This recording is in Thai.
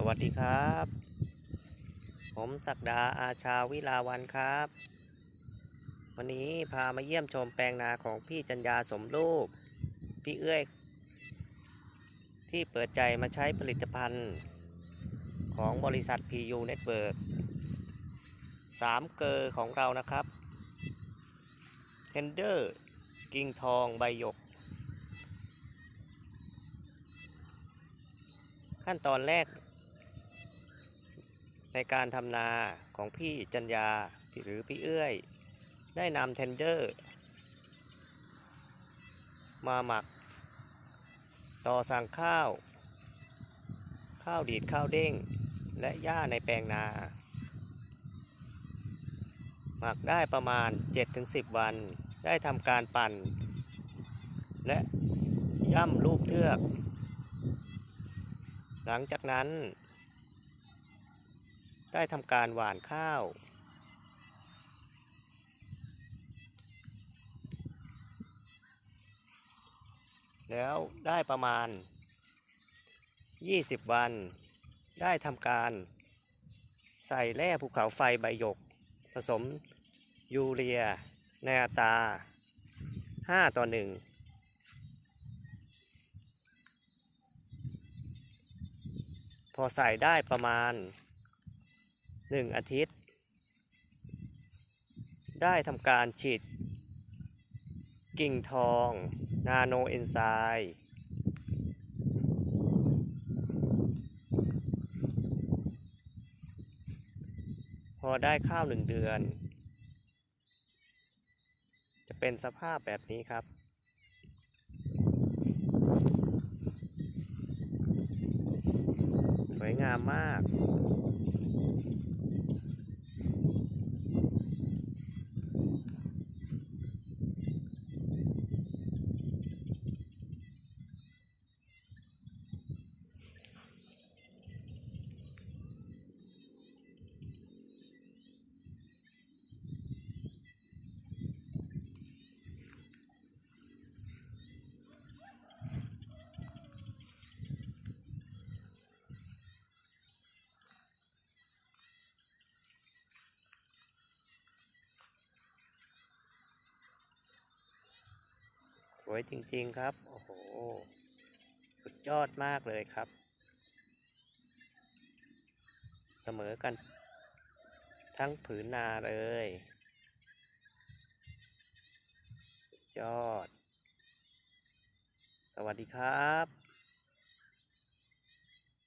สวัสดีครับ ผมศักดาอาชาวิลาวันครับ วันนี้พามาเยี่ยมชมแปลงนาของพี่จัญญาสมรูป พี่เอื้อย ที่เปิดใจมาใช้ผลิตภัณฑ์ ของบริษัท PU Network สามเกอร์ของเรานะครับ Tender กิ่งทองใบหยก ขั้นตอนแรก ในการทำนาของพี่จัญญาหรือพี่เอื้อย ได้นำเทนเดอร์ มาหมัก ต่อสั่งข้าว ข้าวดีดข้าวเด้ง และหญ้าในแปลงนา หมักได้ประมาณ 7-10 วัน ได้ทำการปั่น และย่ำรูปเทือก หลังจากนั้น ได้ทำการหว่านข้าว แล้วได้ประมาณ 20 วัน ได้ทำการ ใส่แร่ภูเขาไฟใบหยก ผสมยูเรีย ในอัตรา 5 ต่อ 1พอใส่ได้ประมาณ 1อาทิตย์ ได้ทำการฉีด กิ่งทอง นาโนเอนไซม์พอได้ข้าวหนึ่งเดือน จะเป็นสภาพแบบนี้ครับสวยงามมาก วยจริงๆครับ โอ้โห สุดยอดมากเลยครับ เสมอกัน ทั้งผืนนาเลยสุดยอด สวัสดีครับ